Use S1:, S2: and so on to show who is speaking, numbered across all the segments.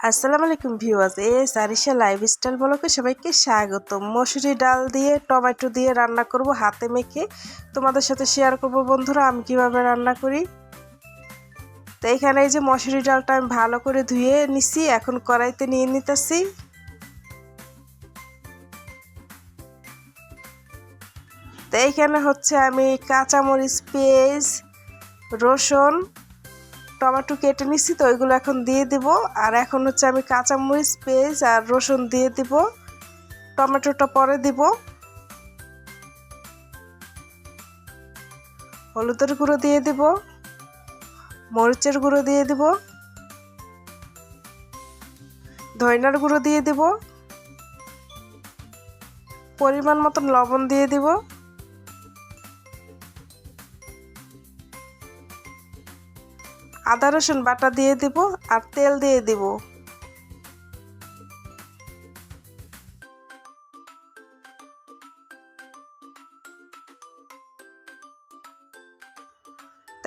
S1: আসসালামু আলাইকুম ভিউয়ার্স এ সারিশা লাইফস্টাইল ব্লগে সবাইকে স্বাগত মসুরি ডাল দিয়ে, টমেটো দিয়ে রান্না করব হাতে মেখে। তোমাদের সাথে শেয়ার করব বন্ধুরা, আমি কীভাবে রান্না করি। তো এখানে এই যে মসুরি ডালটা আমি ভালো করে ধুয়ে নিছি, এখন কড়াইতে নিয়ে নিতেছি। তো এইখানে হচ্ছে আমি কাঁচামরিচ, পেঁয়াজ, রসুন টমেটো কেটে নিচ্ছি তো ওইগুলো এখন দিয়ে দিব। আর এখন হচ্ছে আমি কাঁচামরিচ, পেঁয়াজ আর রসুন দিয়ে দিব। টমেটোটা পরে দিব। হলুদের গুঁড়ো দিয়ে দিব। মরিচের গুঁড়ো দিয়ে দিব। ধইনার গুঁড়ো দিয়ে দিব। পরিমাণ মতন লবণ দিয়ে দিব। আদা, রসুন বাটা দিয়ে দিব আর তেল দিয়ে দিব।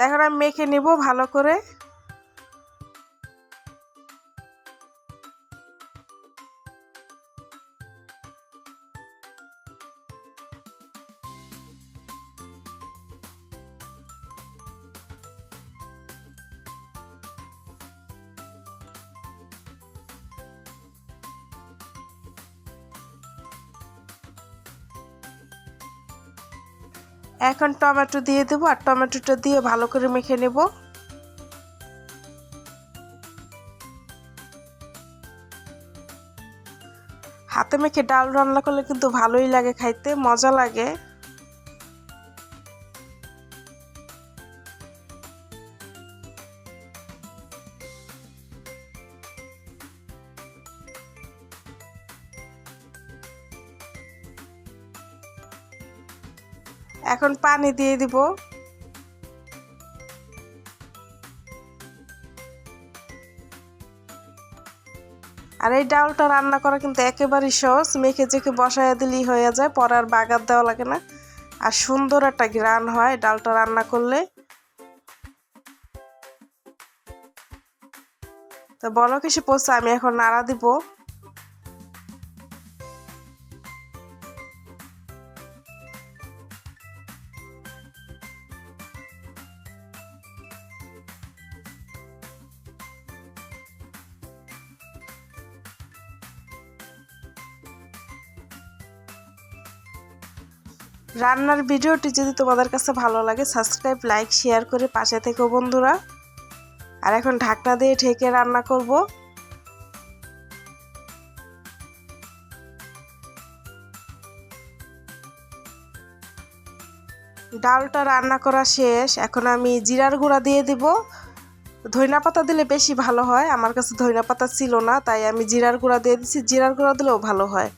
S1: এখন আমি মেখে নিব ভালো করে। এখন টমেটো দিয়ে দেবো আর টমেটোটা দিয়ে ভালো করে মেখে নেব। হাতে মেখে ডাল রান্না করলে কিন্তু ভালোই লাগে খাইতে, মজা লাগে। এখন পানি দিয়ে দিব। আর এই ডালটা রান্না করা কিন্তু একেবারেই সহজ, মেখে চেখে বসায় দিলেই হয়ে যায়, পরে আর বাগার দেওয়া লাগে না। আর সুন্দর একটা গ্রান হয় ডালটা রান্না করলে। তো বলো কিছু পড়ছে আমি এখন নাড়া দিব। রান্নার ভিডিওটি যদি তোমাদের কাছে ভালো লাগে সাবস্ক্রাইব লাইক শেয়ার করে পাশে থেকো বন্ধুরা। আর এখন ঢাকনা দিয়ে ঢেকে রান্না করব। ডালটা রান্না করা শেষ। এখন আমি জিরার গুঁড়া দিয়ে দিব। ধইনা পাতা দিলে বেশি ভালো হয়। আমার কাছে ধইনা পাতা ছিল না, তাই আমি জিরার গুঁড়া দিয়ে দিচ্ছি জিরার গুঁড়া দিলেও ভালো হয়।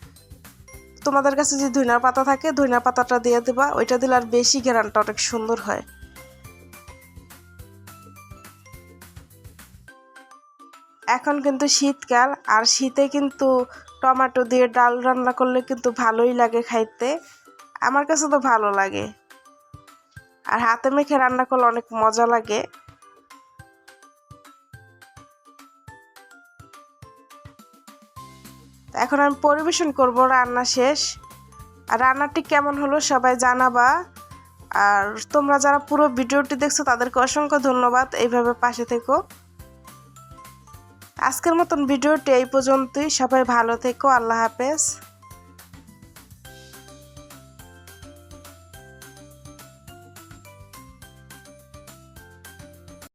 S1: তোমাদের কাছে যে ধইনার পাতা থাকে ধইনা পাতাটা দিয়ে দেবা। ওইটা দিলে আর বেশি ঘেরানটা অনেক সুন্দর হয়। এখন কিন্তু শীতকাল, আর শীতে কিন্তু টমেটো দিয়ে ডাল রান্না করলে কিন্তু ভালোই লাগে খাইতে। আমার কাছে তো ভালো লাগে। আর হাতে মেখে রান্না করলে অনেক মজা লাগে। এখন আমি পরিবেশন করব রান্না শেষ। আর রান্নাটি কেমন হলো সবাই জানাবা। আর তোমরা যারা পুরো ভিডিওটি দেখছ, তাদেরকে অসংখ্য ধন্যবাদ। এইভাবে পাশে থেকো। আজকের মতন ভিডিওটি এই পর্যন্তই। সবাই ভালো থেকো। আল্লাহ হাফেজ।